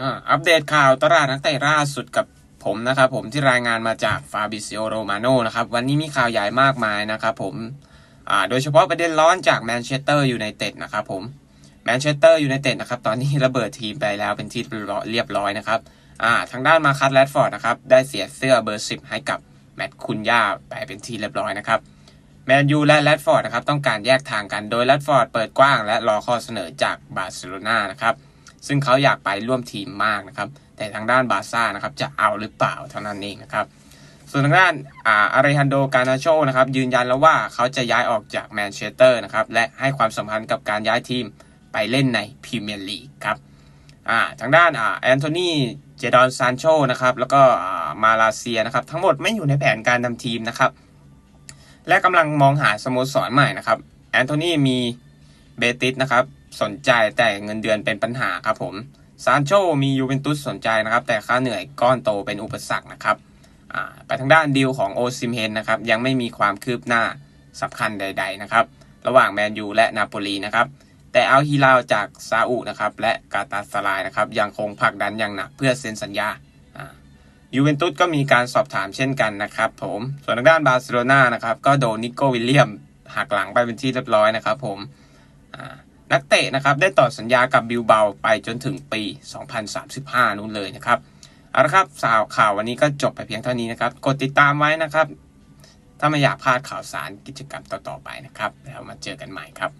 อ่าอัปเดตข่าวตลาดนักเตะล่าสุดกับผมนะครับผมที่รายงานมาจากฟาบิซิโอโรมาโนนะครับวันนี้มีข่าวใหญ่มากมายนะครับผมอ่าโดยเฉพาะประเด็นร้อนจากแมนเชสเตอร์ยูไนเต็ดนะครับผมแมนเชสเตอร์ยูไนเต็ดนะครับตอนนี้ระเบิดทีมไปแล้วเป็นที่เรียบร้อยนะครับอ่าทางด้านมาคัตแรดฟอร์ดนะครับได้เสียเสื้อเบอร์10ให้กับแมตต์คุนย่าไปเป็นที่เรียบร้อยนะครับแมนยูและแรดฟอร์ดนะครับต้องการแยกทางกันโดยแรดฟอร์ดเปิดกว้างและรอข้อเสนอจากบาร์เซโลนานะครับ ซึ่งเขาอยากไปร่วมทีมมากนะครับ แต่ทางด้านบาร์ซ่านะครับจะเอาหรือเปล่าเท่านั้นเองนะครับ ส่วนทางด้านอาอาริฮันโดกานาโชนะครับยืนยันแล้วว่าเขาจะย้ายออกจากแมนเชสเตอร์นะครับและให้ความสำคัญกับการย้ายทีมไปเล่นในพรีเมียร์ลีกครับทางด้านอแอนโทนีเจดอนซานโชนะครับแล้วก็มาลาเซียนะครับทั้งหมดไม่อยู่ในแผนการนำทีมนะครับและกำลังมองหาสโมสรใหม่นะครับแอนโทนีมีเบติสนะครับ สนใจแต่เงินเดือนเป็นปัญหาครับผมซานโชมียูเวนตุสสนใจนะครับ แต่ค่าเหนื่อยก้อนโตเป็นอุปสรรคนะครับไปทางด้านดีลของโอซิมเฮนนะครับยังไม่มีความคืบหน้าสำคัญใด ๆนะครับ ระหว่างแมนยูและนาโปลีนะครับแต่อัลฮิลาลจากซาอุนะครับและกาตาสลายนะครับยังคงผลักดันอย่างหนักเพื่อเซ็นสัญญายูเวนตุสก็มีการสอบถามเช่นกันนะครับผมส่วนทางด้านบาร์เซโลนานะครับก็โดนนิโกวิลเลียมหักหลังไปเป็นที่เรียบร้อยนะครับผมอ่า นักเตะนะครับได้ต่อสัญญากับบิลเบาไปจนถึงปี 2035 นู่นเลยนะครับเอาละครับสาวข่าววันนี้ก็จบไปเพียงเท่านี้นะครับ กดติดตามไว้นะครับ ถ้าไม่อยากพลาดข่าวสารกิจกรรมต่อๆไปนะครับ แล้วมาเจอกันใหม่ครับ